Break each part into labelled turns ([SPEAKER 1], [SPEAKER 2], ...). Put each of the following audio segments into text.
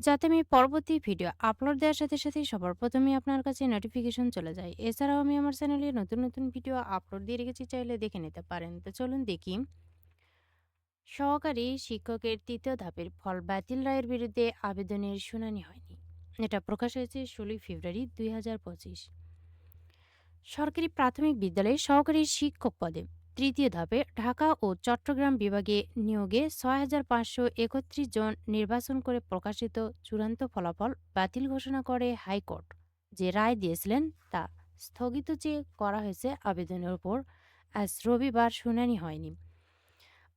[SPEAKER 1] যাতে আমি পরবর্তী ভিডিও আপলোড দেওয়ার সাথে সাথেই সবার প্রথমে আপনার কাছে নোটিফিকেশন চলে যায়। এছাড়াও আমি আমার চ্যানেলে নতুন নতুন ভিডিও আপলোড দিয়ে রেখেছি, চাইলে দেখে নিতে পারেন। তো চলুন দেখি। সহকারী শিক্ষকের তৃতীয় ধাপের ফল বাতিল রায়ের বিরুদ্ধে আবেদনের শুনানি হয়নি। এটা প্রকাশ হয়েছে ষোলোই ফেব্রুয়ারি দুই হাজার পঁচিশ। সরকারি প্রাথমিক বিদ্যালয়ে সহকারী শিক্ষক পদে তৃতীয় ধাপে ঢাকা ও চট্টগ্রাম বিভাগে নিয়োগে ছয় হাজার পাঁচশো একত্রিশ জন নির্বাচন করে প্রকাশিত চূড়ান্ত ফলাফল বাতিল ঘোষণা করে হাইকোর্ট। যে রায় দিয়েছিলেন তা স্থগিত চেয়ে করা হয়েছে আবেদনের উপর আজ রবিবার শুনানি হয়নি।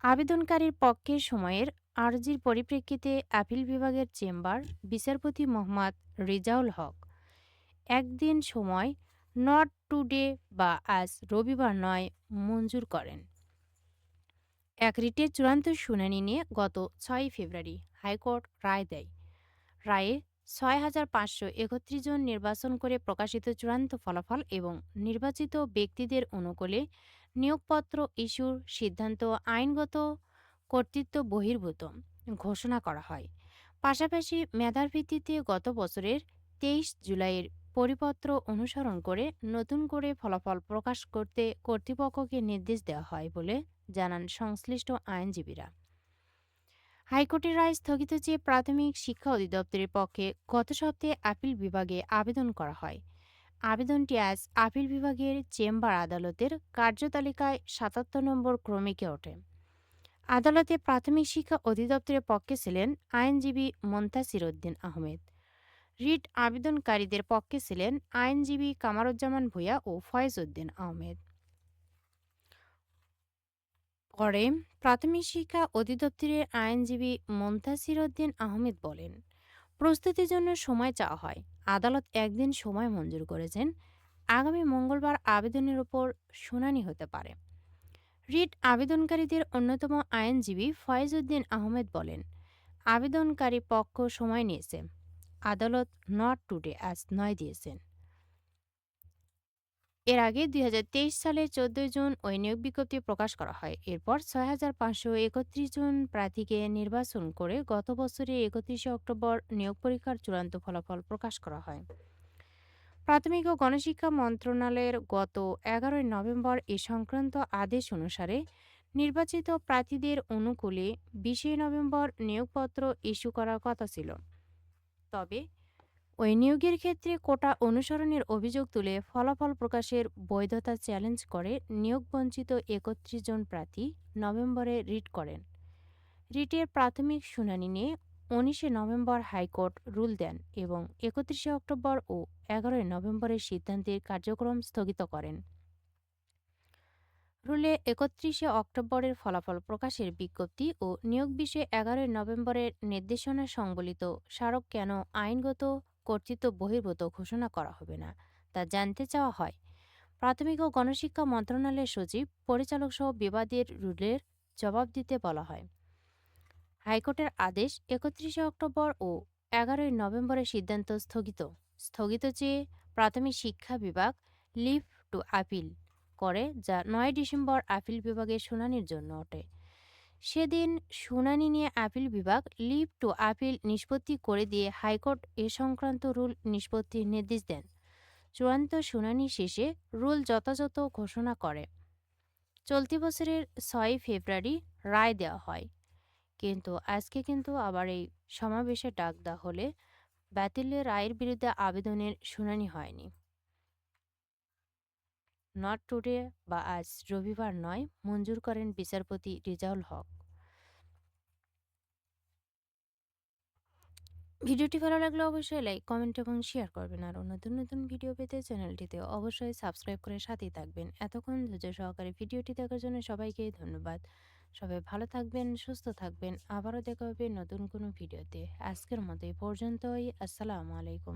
[SPEAKER 1] আবেদনকারীর পক্ষের সময়ের আর্জির পরিপ্রেক্ষিতে আপিল বিভাগের চেম্বার বিচারপতি মোহাম্মদ রেজাউল হক। একদিন সময় নট টুডে বা আজ রবিবার নয়, মঞ্জুর করেন। এক রিটের চূড়ান্ত শুনানি নিয়ে গত ছয় ফেব্রুয়ারি হাইকোর্ট রায় দেয়। রায়ে ছয় হাজার পাঁচশো একত্রিশ জন নির্বাচন করে প্রকাশিত চূড়ান্ত ফলাফল এবং নির্বাচিত ব্যক্তিদের অনুকূলে নিয়োগপত্র ইস্যুর সিদ্ধান্ত আইনগত কর্তৃত্ব বহির্ভূত ঘোষণা করা হয়। পাশাপাশি মেধার ভিত্তিতে গত বছরের তেইশ জুলাইয়ের পরিপত্র অনুসরণ করে নতুন করে ফলাফল প্রকাশ করতে কর্তৃপক্ষকে নির্দেশ দেওয়া হয় বলে জানান সংশ্লিষ্ট আইনজীবীরা। হাইকোর্টের রায় স্থগিত চেয়ে প্রাথমিক শিক্ষা অধিদপ্তরের পক্ষে গত সপ্তাহে আপিল বিভাগে আবেদন করা হয়। আবেদনটি আজ আপিল বিভাগের চেম্বার আদালতের কার্যতালিকায় সাতাত্তর নম্বর ক্রমিকে ওঠে। আদালতে প্রাথমিক শিক্ষা অধিদপ্তরের পক্ষে ছিলেন আইনজীবী মন্তাসির উদ্দিন আহমেদ। রিট আবেদনকারীদের পক্ষে ছিলেন আইনজীবী কামারুজ্জামান ভূঁইয়া ও ফয়েজ উদ্দিন আহমেদ। পরে প্রাথমিক শিক্ষা অধিদপ্তরের আইনজীবী মন্তাসির উদ্দিন আহমেদ বলেন, প্রস্তুতির জন্য সময় চাওয়া হয়। আদালত একদিন সময় মঞ্জুর করেছেন। আগামী মঙ্গলবার আবেদনের উপর শুনানি হতে পারে। রিট আবেদনকারীদের অন্যতম আইনজীবী ফয়েজ উদ্দিন আহমেদ বলেন, আবেদনকারী পক্ষ সময় নিয়েছে। আদালত নট টুডে আজ নয় দিয়েছেন। এর আগে দুই হাজার তেইশ সালে চোদ্দই জুন ওই নিয়োগ বিজ্ঞপ্তি প্রকাশ করা হয়। এরপর ছয় হাজার পাঁচশো একত্রিশ জন প্রার্থীকে নির্বাচন করে গত বছরের একত্রিশে অক্টোবর নিয়োগ পরীক্ষার চূড়ান্ত ফলাফল প্রকাশ করা হয়। প্রাথমিক ও গণশিক্ষা মন্ত্রণালয়ের গত এগারোই নভেম্বর এ সংক্রান্ত আদেশ অনুসারে নির্বাচিত প্রার্থীদের অনুকূলে বিশে নভেম্বর নিয়োগপত্র ইস্যু করার কথা ছিল। তবে ওই নিয়োগের ক্ষেত্রে কোটা অনুসরণের অভিযোগ তুলে ফলাফল প্রকাশের বৈধতা চ্যালেঞ্জ করে নিয়োগ বঞ্চিত একত্রিশ জন প্রার্থী নভেম্বরে রিট করেন। রিটের প্রাথমিক শুনানি নিয়ে উনিশে নভেম্বর হাইকোর্ট রুল দেন এবং একত্রিশে অক্টোবর ও এগারোই নভেম্বরের সিদ্ধান্তের কার্যক্রম স্থগিত করেন। রুলে একত্রিশে অক্টোবরের ফলাফল প্রকাশের বিজ্ঞপ্তি ও নিয়োগ বিষয়ে এগারোই নভেম্বরের নির্দেশনা সংবলিত স্মারক কেন আইনগত কর্তৃত্ব বহির্ভূত ঘোষণা করা হবে না, তা জানতে চাওয়া হয়। প্রাথমিক ও গণশিক্ষা মন্ত্রণালয়ের সচিব পরিচালক সহ বিবাদের রুলের জবাব দিতে বলা হয়। হাইকোর্টের আদেশ একত্রিশে অক্টোবর ও এগারোই নভেম্বরের সিদ্ধান্ত স্থগিত। স্থগিত চেয়ে প্রাথমিক শিক্ষা বিভাগ, লিভ টু আপিল করে, যা নয় ডিসেম্বর আপিল বিভাগের শুনানির জন্য ওঠে। সেদিন শুনানি নিয়ে আপিল বিভাগ লিভ টু আপিল নিষ্পত্তি করে দিয়ে হাইকোর্ট এ সংক্রান্ত রুল নিষ্পত্তির নির্দেশ দেন। চূড়ান্ত শুনানি শেষে রুল যথাযথ ঘোষণা করে। চলতি বছরের ছয় ফেব্রুয়ারি রায় দেওয়া হয়। কিন্তু আজকে কিন্তু আবার এই সমাবেশে ডাক দেওয়া হলে বাতিলের রায়ের বিরুদ্ধে আবেদনের শুনানি হয়নি। নট টুডে বা আজ রবিবার নয়, মঞ্জুর করেন বিচারপতি রেজাউল হক। ভিডিওটি ভালো লাগলে অবশ্যই লাইক, কমেন্ট এবং শেয়ার করবেন। আর নতুন নতুন ভিডিও পেতে চ্যানেলটিতে অবশ্যই সাবস্ক্রাইব করে সাথেই থাকবেন। এতক্ষণ ধৈর্য সহকারে ভিডিওটি দেখার জন্য সবাইকে ধন্যবাদ। সবাই ভালো থাকবেন, সুস্থ থাকবেন। আবারও দেখা হবে নতুন কোনো ভিডিওতে। আজকের মতো এই পর্যন্তই। আসসালামু আলাইকুম।